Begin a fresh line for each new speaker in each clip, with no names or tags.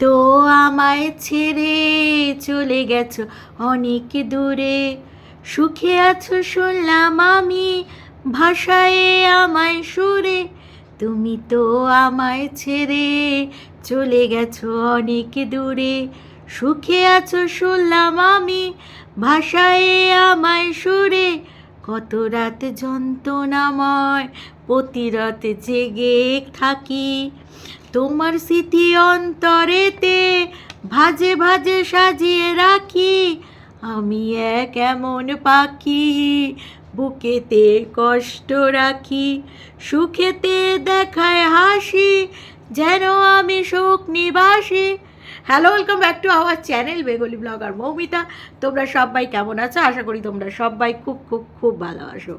তো আমায় ছেড়ে চলে গেছো অনেক দূরে। সুখে আছো শুনলাম আমি ভাষায় আমায় সুরে। তুমি তো আমায় ছেড়ে চলে গেছো অনেক দূরে। সুখে আছো শুনলাম আমি ভাষায় আমায় সুরে। কত রাত যন্ত্রণাময়, প্রতি রাত জেগে থাকি। তোমার স্মৃতি অন্তরেতে ভাজে ভাজে সাজিয়ে রাখি। আমি এক এমন পাখি, বুকেতে কষ্ট রাখি, সুখেতে দেখায় হাসি, যেন আমি সুখ নিবাসী। Hello welcome back to our channel Bengali blogger Moumita. তোমরা সবাই কেমন আছো? আশা করি তোমরা সবাই খুব খুব খুব ভালো ভালোবাসো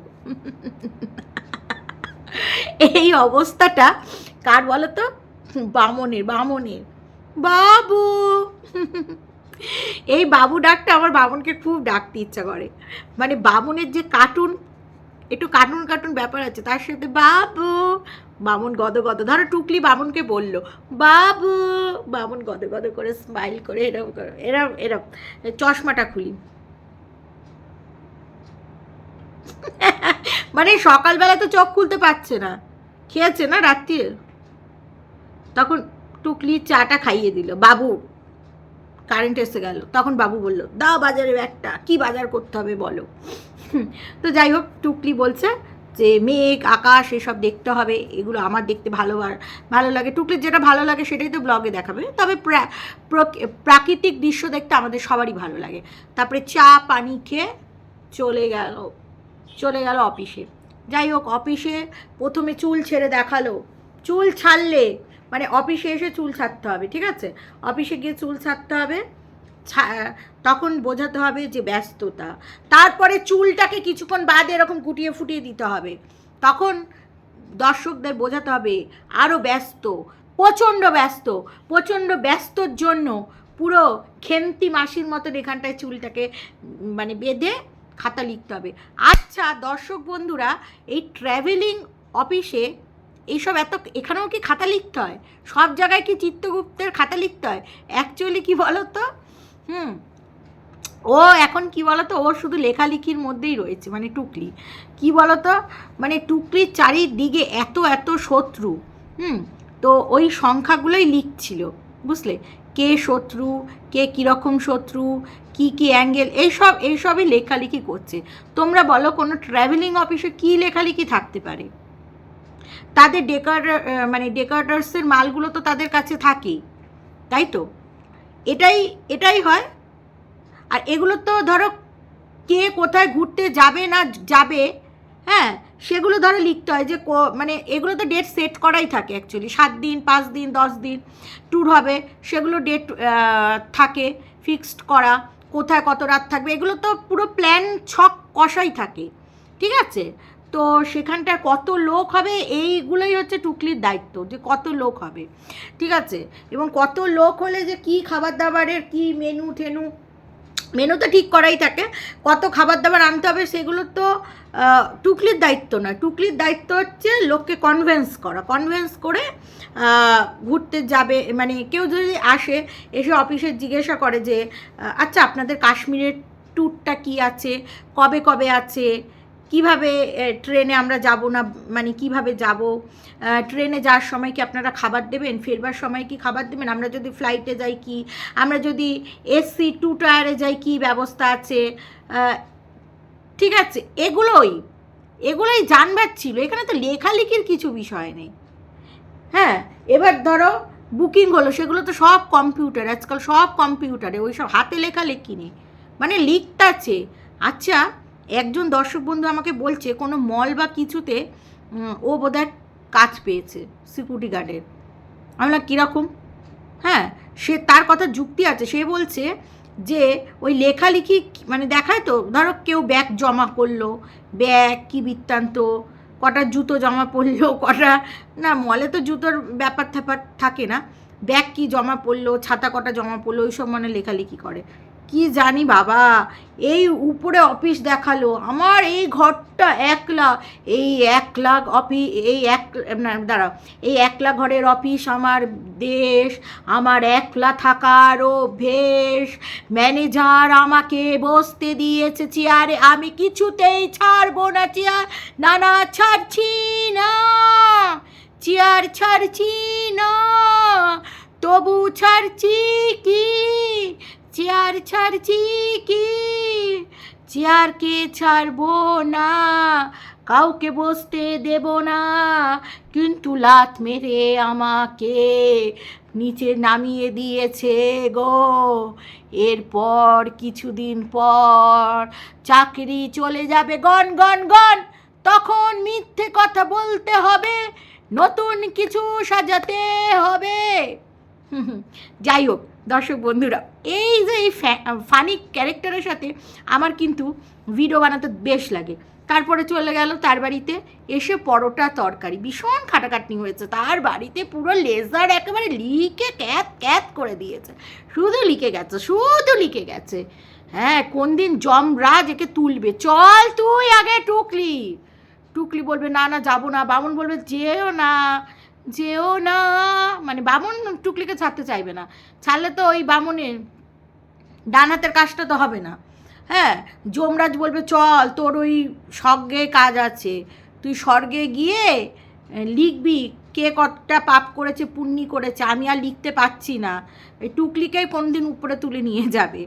এই অবস্থাটা কার বলো তো বামনের বামনের। বাবু। এই বাবু ডাকটা আমার বামনকে খুব ডাকতে ইচ্ছা করে। মানে বামনের যে কার্টুন, একটু কার্টুন কার্টুন ব্যাপার আছে, তার সাথে বাবু। বামন গদ গদ, ধরো টুকলি বামনকে বলল, বাবু। বামন গদ গদ করে স্মাইল করে, এরম করে, এরম এরম, চশমাটা খুলি। মানে সকালবেলা তো চোখ খুলতে পারছে না। খেয়েছে না রাত্রির তখন টুকলি চাটা খাইয়ে দিল। বাবু কারেন্ট এসে গেল। তখন বাবু বলল, দাও বাজারে একটা কি বাজার করতে হবে বলো? তো যাই হোক, টুকলি বলছে যে, মেঘ, আকাশ, এসব দেখতে হবে। এগুলো আমার দেখতে ভালো ভালো লাগে। টুকলির যেটা ভালো লাগে সেটাই তো ব্লগে দেখাবে। তবে প্রা- প্রাকৃতিক দৃশ্য দেখতে আমাদের সবারই ভালো লাগে। তারপরে চা, পানি খেয়ে চলে গেল চলে গেল অফিসে। যাই হোক, অফিসে প্রথমে চুল ছেড়ে দেখাল। চুল ছাড়লে মানে অফিসে এসে চুল ছাড়তে হবে, ঠিক আছে? অফিসে গিয়ে চুল ছাড়তে হবে তখন বোঝাতে হবে যে ব্যস্ততা। তারপরে চুলটাকে কিছুক্ষণ বাদে এরকম কুটিয়ে ফুটিয়ে দিতে হবে। তখন দর্শকদের বোঝাতে হবে আরও ব্যস্ত, প্রচণ্ড ব্যস্ত, প্রচণ্ড ব্যস্তর জন্য পুরো খেন্তি মাসির মতন এখানটায় চুলটাকে মানে বেঁধে খাতা লিখতে হবে। আচ্ছা দর্শক বন্ধুরা, এই ট্র্যাভেলিং অফিসে এইসব এত এখানেও কি খাতা লিখতে হয়? সব জায়গায় কি চিত্রগুপ্তের খাতা লিখতে হয়? অ্যাকচুয়ালি কি বলো তো হুম। ও এখন কি বলতো? ও শুধু লেখালেখির মধ্যেই রয়েছে মানে টুকলি। কি বলতো? মানে টুকলির চারিদিকে এত এত শত্রু। হুম। তো ওই সংখ্যাগুলোই লিখছিল, বুঝলে? কে শত্রু, কে কীরকম শত্রু, কি কি অ্যাঙ্গেল এইসব, এইসবই লেখালেখি করছে। তোমরা বলো, কোনো ট্রাভেলিং অফিসে কী লেখালেখি থাকতে পারে? তাদের ডেকার মানে ডেকার্টার্সের মালগুলো তো তাদের কাছে থাকেই, তাই তো? এটাই এটাই হয়। আর এগুলো তো ধরো কে কোথায় ঘুরতে যাবে না যাবে হ্যাঁ সেগুলো ধরো লিখতে হয় যে মানে এগুলো তো ডেট সেট করাই থাকে অ্যাকচুয়ালি সাত দিন, পাঁচ দিন, দশ দিন ট্যুর হবে, সেগুলো ডেট থাকে ফিক্সড করা, কোথায় কত রাত থাকবে, এগুলো তো পুরো প্ল্যান ছক কষাই থাকে, ঠিক আছে? তো সেখানটায় কত লোক হবে? এইগুলোই হচ্ছে টুকলির দায়িত্ব, যে কত লোক হবে। ঠিক আছে? এবং কত লোক হলে যে কি খাবার দাবারের কি মেনু টেনু মেনু তো ঠিক করাই থাকে। কত খাবার দাবার আনতে হবে সেগুলো তো টুকলির দায়িত্ব নয়। টুকলির দায়িত্ব হচ্ছে লোককে কনভেন্স করা। কনভেন্স করে ঘুরতে যাবে। মানে কেউ যদি আসে, এসে অফিসে জিজ্ঞাসা করে যে আচ্ছা আপনাদের কাশ্মীরের ট্যুরটা কি আছে? কবে কবে আছে? কীভাবে ট্রেনে আমরা যাব না মানে কীভাবে যাব? ট্রেনে যাওয়ার সময় কি আপনারা খাবার দেবেন? ফেরবার সময় কি খাবার দেবেন? আমরা যদি ফ্লাইটে যাই কি? আমরা যদি এসি টু টায়ারে যাই কি ব্যবস্থা আছে? ঠিক আছে, এগুলোই এগুলোই জানবার ছিল। এখানে তো লেখালেখির কিছু বিষয় নেই। হ্যাঁ এবার ধরো বুকিং হলো, সেগুলো তো সব কম্পিউটার আজকাল সব কম্পিউটারে ওই সব হাতে লেখা লেখি নেই। মানে লিখতে আছে আচ্ছা একজন দর্শক বন্ধু আমাকে বলছে, কোনো মল বা কিছুতে ও বোধহয় কাজ পেয়েছে সিকিউরিটি গার্ডের আমি বললাম, কীরকম? হ্যাঁ সে তার কথা যুক্তি আছে। সে বলছে যে, ওই লেখালেখি মানে দেখায় তো, ধরো কেউ ব্যাগ জমা করল ব্যাগ কি বৃত্তান্ত, কটা জুতো জমা পড়ল, কটা না মলে তো জুতোর ব্যাপার ট্যাপার থাকে না। ব্যাগ কি জমা পড়ল, ছাতা কটা জমা পড়ল, ওইসব মানে লেখালেখি করে। কি জানি বাবা? এই উপরে অফিস দেখাল, আমার এই ঘরটা একলা, এই এক লাখ অফিস এই এক দাঁড়াও, এই একলা ঘরের অফিস আমার দেশ, আমার একলা থাকার অভ্যেস, ম্যানেজার আমাকে বসতে দিয়েছে চেয়ারে, আমি কিছুতেই ছাড়বো না, চেয়ার, না না, ছাড়ছি না, চেয়ার ছাড়ছি না, তবু ছাড়ছি কি? চেয়ার ছাড়ছি কি? চেয়ারকে ছাড়বো না? কাউকে বসতে দেব না। কিন্তু লাত মেরে আমাকে নিচে নামিয়ে দিয়েছে গো। এরপর কিছুদিন পর চাকরি চলে যাবে। গন গন গন তখন মিথ্যে কথা বলতে হবে। নতুন কিছু সাজাতে হবে। যাই হোক দর্শক বন্ধুরা, এই যে এই ফানি ক্যারেক্টারের সাথে আমার কিন্তু ভিডিও বানাতে বেশ লাগে। তারপরে চলে গেল তার বাড়িতে এসে পরোটা তরকারি। ভীষণ খাটাখাটনি হয়েছে। তার বাড়িতে পুরো লেজার একেবারে লিকে ক্যাত ক্যাত করে দিয়েছে। শুধু লিকে গেছে, শুধু লিকে গেছে। হ্যাঁ কোন দিন যমরাজ একে তুলবে? চল তুই আগে টুকলি। টুকলি বলবে, না না, যাব না। বামুন বলবে, যেও না। যেও না। মানে বামুন টুকলিকে ছাড়তে চাইবে না। ছাড়লে তো ওই বামুনের ডান হাতের কাজটা তো হবে না। হ্যাঁ যমরাজ বলবে, চল, তোর ওই স্বর্গে কাজ আছে। তুই স্বর্গে গিয়ে লিখবি কে কতটা পাপ করেছে, পুণ্যি করেছে। আমি আর লিখতে পারছি না। এই টুকলিকেই কোনদিন উপরে তুলে নিয়ে যাবে।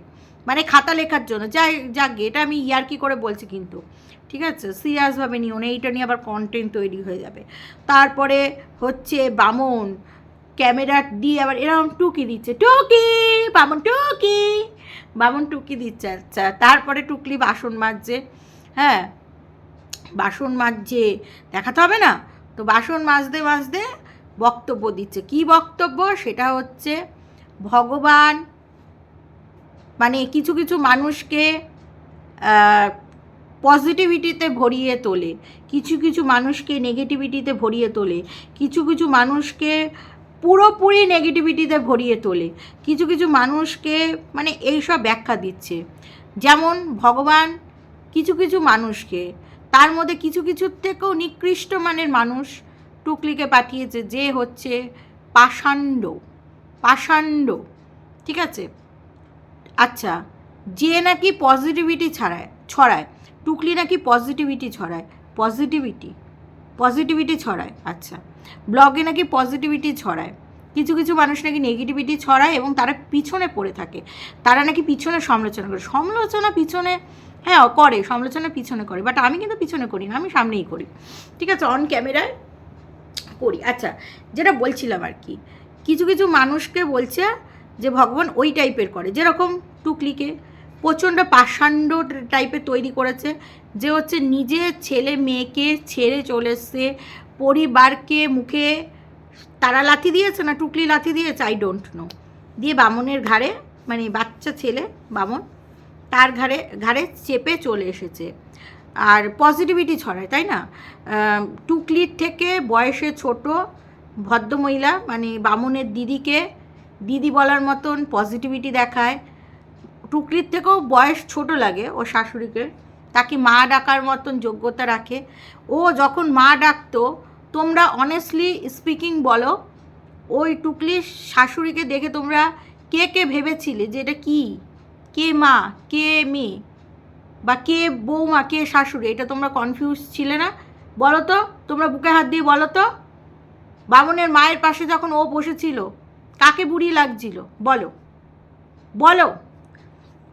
মানে খাতা লেখার জন্য। যাই, যাক এটা আমি ইয়ার্কি করে বলছি কিন্তু। ঠিক আছে? সিরিয়াসভাবে নিও না, এইটা নিয়ে আবার কন্টেন্ট তৈরি হয়ে যাবে। তারপরে হচ্ছে বামন, ক্যামেরা দিয়ে আবার এরকম টুকি দিচ্ছে। টুকি! বামন টুকি! বামন টুকি দিচ্ছে আচ্ছা। তারপরে টুকলি বাসন মাজছে। হ্যাঁ? বাসন মাজছে। দেখাতে হবে না? তো বাসন মাজতে মাজতে বক্তব্য দিচ্ছে। কি বক্তব্য? সেটা হচ্ছে ভগবান মানে কিছু কিছু মানুষকে পজিটিভিটিতে ভরিয়ে তোলে, কিছু কিছু মানুষকে নেগেটিভিটিতে ভরিয়ে তোলে, কিছু কিছু মানুষকে পুরোপুরি নেগেটিভিটিতে ভরিয়ে তোলে, কিছু কিছু মানুষকে মানে এইসব ব্যাখ্যা দিচ্ছে। যেমন ভগবান কিছু কিছু মানুষকে, তার মধ্যে কিছু কিছুর থেকেও নিকৃষ্ট মানের মানুষ টুকলিকে পাঠিয়েছে, যে হচ্ছে পাষাণ্ড পাষাণ্ড, ঠিক আছে? আচ্ছা যে নাকি পজিটিভিটি ছাড়ায়, ছড়ায়, টুকলি নাকি পজিটিভিটি ছড়ায়? পজিটিভিটি পজিটিভিটি ছড়ায় আচ্ছা। ব্লগে নাকি পজিটিভিটি ছড়ায়? কিছু কিছু মানুষ নাকি নেগেটিভিটি ছড়ায় এবং তারা পিছনে পড়ে থাকে। তারা নাকি পিছনে সমালোচনা করে। সমালোচনা পিছনে হ্যাঁ করে, সমালোচনা পিছনে করে বাট আমি কিন্তু পিছনে করি না, আমি সামনেই করি। ঠিক আছে অন ক্যামেরায় করি। আচ্ছা যেটা বলছিলাম আর কি, কিছু কিছু মানুষকে বলছে যে ভগবান ওই টাইপের করে। যেরকম টুকলিকে প্রচণ্ড পাষাণ্ড টাইপের তৈরি করেছে, যে হচ্ছে নিজে ছেলে মেয়েকে ছেড়ে চলে এসছে, পরিবারকে মুখে তারা লাথি দিয়েছে না টুকলি লাথি দিয়েছে? আই ডোন্ট নো দিয়ে বামনের ঘাড়ে মানে বাচ্চা ছেলে বামন, তার ঘাড়ে ঘাড়ে চেপে চলে এসেছে। আর পজিটিভিটি ছড়ায়, তাই না? টুকলির থেকে বয়সে ছোট ভদ্রমহিলা মানে বামনের দিদিকে দিদি বলার মতন পজিটিভিটি দেখায়। টুকলির থেকেও বয়স ছোট লাগে ও শাশুড়িকে। তাকে মা ডাকার মতন যোগ্যতা রাখে। ও যখন মা ডাকতো, তোমরা অনেস্টলি স্পিকিং বলো, ওই টুকলির শাশুড়িকে দেখে তোমরা কে কে ভেবেছিলে যে এটা কী? কে মা? কে মেয়ে? বা কে বৌমা? কে শাশুড়ি? এটা তোমরা কনফিউজ ছিলে না? বলো তো, তোমরা বুকে হাত দিয়ে বলো তো। বামনের মায়ের পাশে যখন ও বসেছিল কাকে বুড়ি লাগছিল? বলো। বলো।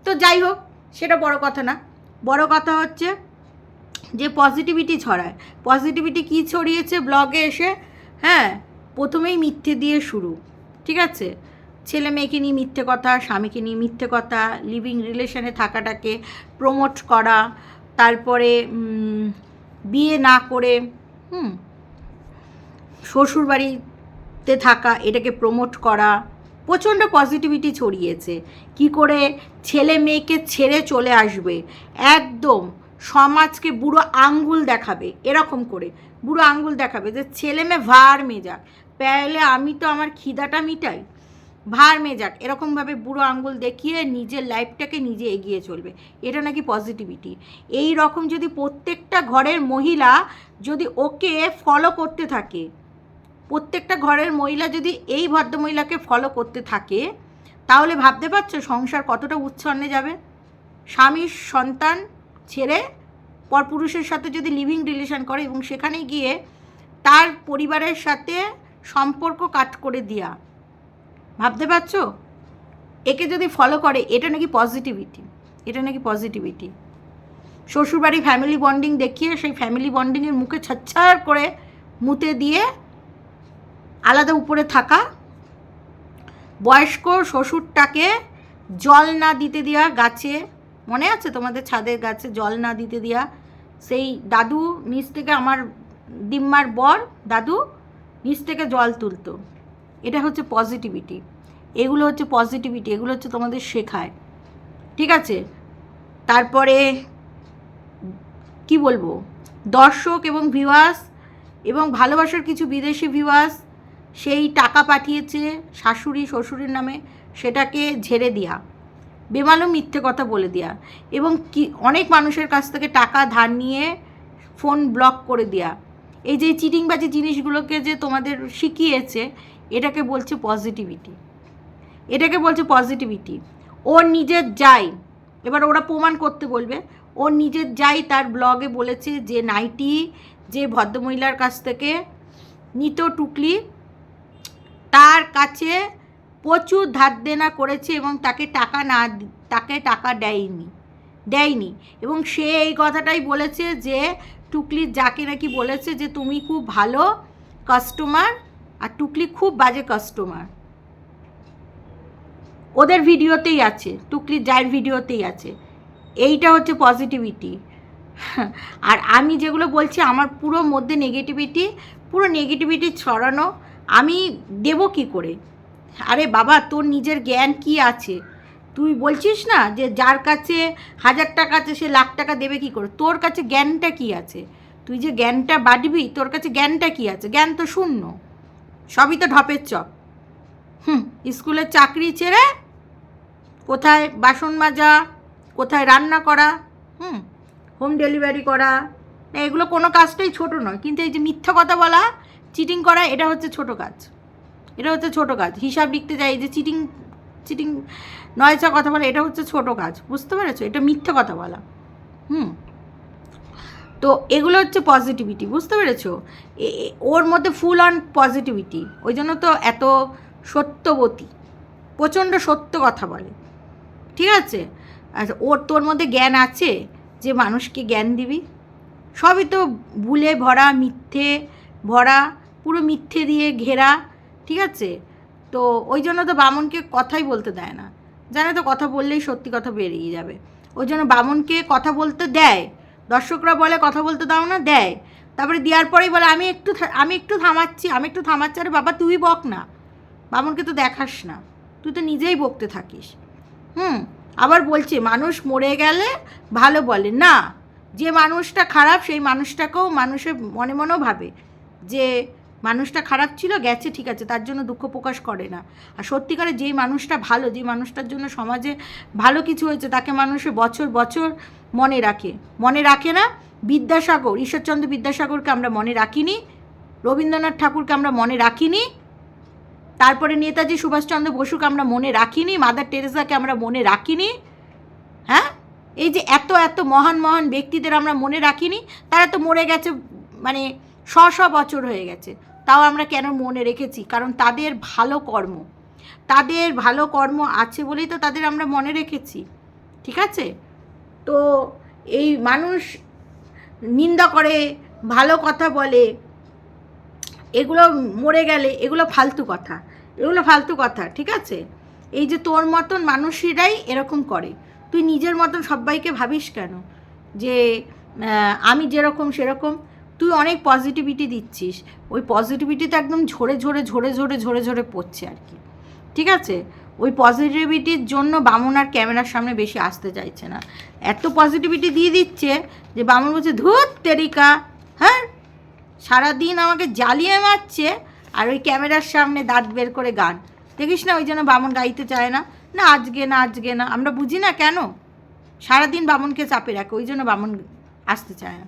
তো যাই হোক, সেটা বড় কথা না। বড় কথা হচ্ছে যে পজিটিভিটি ছড়ায়। পজিটিভিটি কি ছড়িয়েছে? ব্লগে এসে হ্যাঁ প্রথমেই মিথ্যে দিয়ে শুরু। ঠিক আছে? ছেলে মেয়েকে নিয়ে মিথ্যে কথা, স্বামীকে নিয়ে মিথ্যে কথা লিভিং রিলেশনে থাকাটাকে প্রমোট করা, তারপরে বিয়ে না করে, হুম শ্বশুরবাড়িতে থাকা, এটাকে প্রমোট করা, প্রচণ্ড পজিটিভিটি ছড়িয়েছে। কি করে ছেলে মেয়েকে ছেড়ে চলে আসবে? একদম সমাজকে বুড়ো আঙ্গুল দেখাবে, এরকম করে বুড়ো আঙ্গুল দেখাবে যে ছেলে মেয়ে ভার মেজাক। পেলে আমি তো আমার খিদাটা মিটাই। ভার মেজাক, এরকমভাবে বুড়ো আঙ্গুল দেখিয়ে নিজের লাইফটাকে নিজে এগিয়ে চলবে। এটা নাকি পজিটিভিটি এই রকম যদি প্রত্যেকটা ঘরের মহিলা যদি ওকে ফলো করতে থাকে প্রত্যেকটা ঘরের মহিলা যদি এই ভদ্রমহিলাকে ফলো করতে থাকে, তাহলে ভাবতে পারছ সংসার কতটা উচ্ছন্নে যাবে? স্বামীর সন্তান ছেড়ে পরপুরুষের সাথে যদি লিভিং রিলেশন করে এবং সেখানে গিয়ে তার পরিবারের সাথে সম্পর্ক কাট করে দেওয়া ভাবতে পারছ? একে যদি ফলো করে, এটা নাকি পজিটিভিটি এটা নাকি পজিটিভিটি শ্বশুরবাড়ি ফ্যামিলি বন্ডিং দেখিয়ে সেই ফ্যামিলি বন্ডিংয়ের মুখে ছাচ্ছার করে মুতে দিয়ে আলাদা উপরে থাকা। বয়স্ক শ্বশুরটাকে জল না দিতে দেওয়া গাছে, মনে আছে তোমাদের ছাদের গাছে জল না দিতে দেওয়া সেই দাদু নিচ থেকে আমার দিম্মার বর দাদু নিচ থেকে জল তুলতো। এটা হচ্ছে পজিটিভিটি এগুলো হচ্ছে পজিটিভিটি এগুলো হচ্ছে তোমাদের শেখায়। ঠিক আছে? তারপরে কি বলব? দর্শক এবং ভিউয়ার্স এবং ভালোবাসার কিছু বিদেশি ভিউয়ার্স সেই টাকা পাঠিয়েছে শাশুড়ি শ্বশুরের নামে, সেটাকে ঝেড়ে দেওয়া বেমালুম মিথ্যে কথা বলে দেওয়া এবং কি, অনেক মানুষের কাছ থেকে টাকা, ধার নিয়ে ফোন ব্লক করে দেওয়া এই যে চিটিংবাজি জিনিসগুলোকে যে তোমাদের শিখিয়েছে, এটাকে বলছে পজিটিভিটি এটাকে বলছে পজিটিভিটি ওর নিজের যাই, এবার ওরা প্রমাণ করতে বলবে ওর নিজের যাই তার ব্লগে বলেছে যে নাইটি যে ভদ্রমহিলার কাছ থেকে নিত টুকলি তার কাছে প্রচুর ধার দেনা করেছে এবং তাকে টাকা না তাকে টাকা দেয়নি দেয়নি। এবং সে এই কথাটাই বলেছে যে টুকলির যাকে নাকি বলেছে যে, তুমি খুব ভালো কাস্টমার আর টুকলি খুব বাজে কাস্টমার ওদের ভিডিওতেই আছে টুকলির যায়ের ভিডিওতেই আছে। এইটা হচ্ছে পজিটিভিটি আর আমি যেগুলো বলছি, আমার পুরো মধ্যে নেগেটিভিটি পুরো নেগেটিভিটি ছড়ানো আমি দেবো কি করে? আরে বাবা, তোর নিজের জ্ঞান কি আছে? তুই বলছিস না যে যার কাছে হাজার টাকা আছে, সে লাখ টাকা দেবে কি করে? তোর কাছে জ্ঞানটা কি আছে? তুই যে জ্ঞানটা বাটবি, তোর কাছে জ্ঞানটা কি আছে? জ্ঞান তো শূন্য। সবই তো ঢপের চপ। হুম, স্কুলের চাকরি ছেড়ে কোথায় বাসন মাজা, কোথায় রান্না করা, হুম, হোম ডেলিভারি করা এগুলো কোনো কাজটাই ছোট নয়। কিন্তু এই যে মিথ্যা কথা বলা চিটিং করা এটা হচ্ছে ছোট কাজ। এটা হচ্ছে ছোট কাজ। হিসাব লিখতে যাই যে চিটিং চিটিং নয়চা কথা বলা, এটা হচ্ছে ছোট কাজ। বুঝতে পেরেছ? এটা মিথ্যা কথা বলা। হুম। তো এগুলো হচ্ছে পজিটিভিটি বুঝতে পেরেছ? ওর মধ্যে ফুল অন পজিটিভিটি ওই জন্য তো এত সত্যবতী। প্রচণ্ড সত্য কথা বলে। ঠিক আছে? আচ্ছা ওর তোর মধ্যে জ্ঞান আছে যে মানুষকে জ্ঞান দিবি? সবই তো ভুলে ভরা, মিথ্যে ভরা, পুরো মিথ্যে দিয়ে ঘেরা, ঠিক আছে? তো ওই জন্য তো বামনকে কথাই বলতে দেয় না। জানে তো কথা বললেই সত্যি কথা বেরিয়ে যাবে। ওই জন্য বামনকে কথা বলতে দেয়। দর্শকরা বলে, কথা বলতে দাও না, দেয়। তারপরে দেওয়ার পরেই বলে, আমি একটু আমি একটু থামাচ্ছি, আমি একটু থামাচ্ছি। আরে বাবা, তুই বক না। বামনকে তো দেখাস না। তুই তো নিজেই বকতে থাকিস। হুম, আবার বলছে, মানুষ মরে গেলে ভালো বলে। না, যে মানুষটা খারাপ, সেই মানুষটাকেও মানুষের মনে মনেও ভাবে। যে মানুষটা খারাপ ছিল গেছে, ঠিক আছে, তার জন্য দুঃখ প্রকাশ করে না। আর সত্যিকারে যেই মানুষটা ভালো যে মানুষটার জন্য সমাজে ভালো কিছু হয়েছে, তাকে মানুষে বছর বছর মনে রাখে। মনে রাখে না? বিদ্যাসাগর, ঈশ্বরচন্দ্র বিদ্যাসাগরকে আমরা মনে রাখিনি, রবীন্দ্রনাথ ঠাকুরকে আমরা মনে রাখিনি, তারপরে নেতাজি সুভাষচন্দ্র বসুকে আমরা মনে রাখিনি, মাদার টেরেসাকে আমরা মনে রাখিনি হ্যাঁ? এই যে এত এত মহান মহান ব্যক্তিদের আমরা মনে রাখিনি, তারা তো মরে গেছে মানে শ শ বছর হয়ে গেছে। তাও আমরা কেন মনে রেখেছি? কারণ তাদের ভালো কর্ম। তাদের ভালো কর্ম আছে বলেই তো তাদের আমরা মনে রেখেছি। ঠিক আছে? তো এই মানুষ নিন্দা করে, ভালো কথা বলে, এগুলো মরে গেলে এগুলো ফালতু কথা। এগুলো ফালতু কথা, ঠিক আছে? এই যে তোর মতন মানুষেরাই এরকম করে। তুই নিজের মতন সবাইকে ভাবিস কেন? যে আমি যেরকম সেরকম তুই অনেক পজিটিভিটি দিচ্ছিস। ওই পজিটিভিটি তো একদম ঝরে ঝরে ঝরে ঝরে ঝরে ঝরে পড়ছে আর কি। ঠিক আছে? ওই পজিটিভিটির জন্য বামন আর ক্যামেরার সামনে বেশি আসতে চাইছে না। এত পজিটিভিটি দিয়ে দিচ্ছে যে বামন বলছে, ধুত তেরিকা হ্যাঁ? সারাদিন আমাকে জ্বালিয়ে মারছে আর ওই ক্যামেরার সামনে দাঁত বের করে গান। দেখিস না ওই জন্য বামন গাইতে চায় না? না, আজকে না আজকে না। আমরা বুঝি না কেন? সারাদিন বামনকে চাপে রাখে, ওই জন্য বামন আসতে চায় না।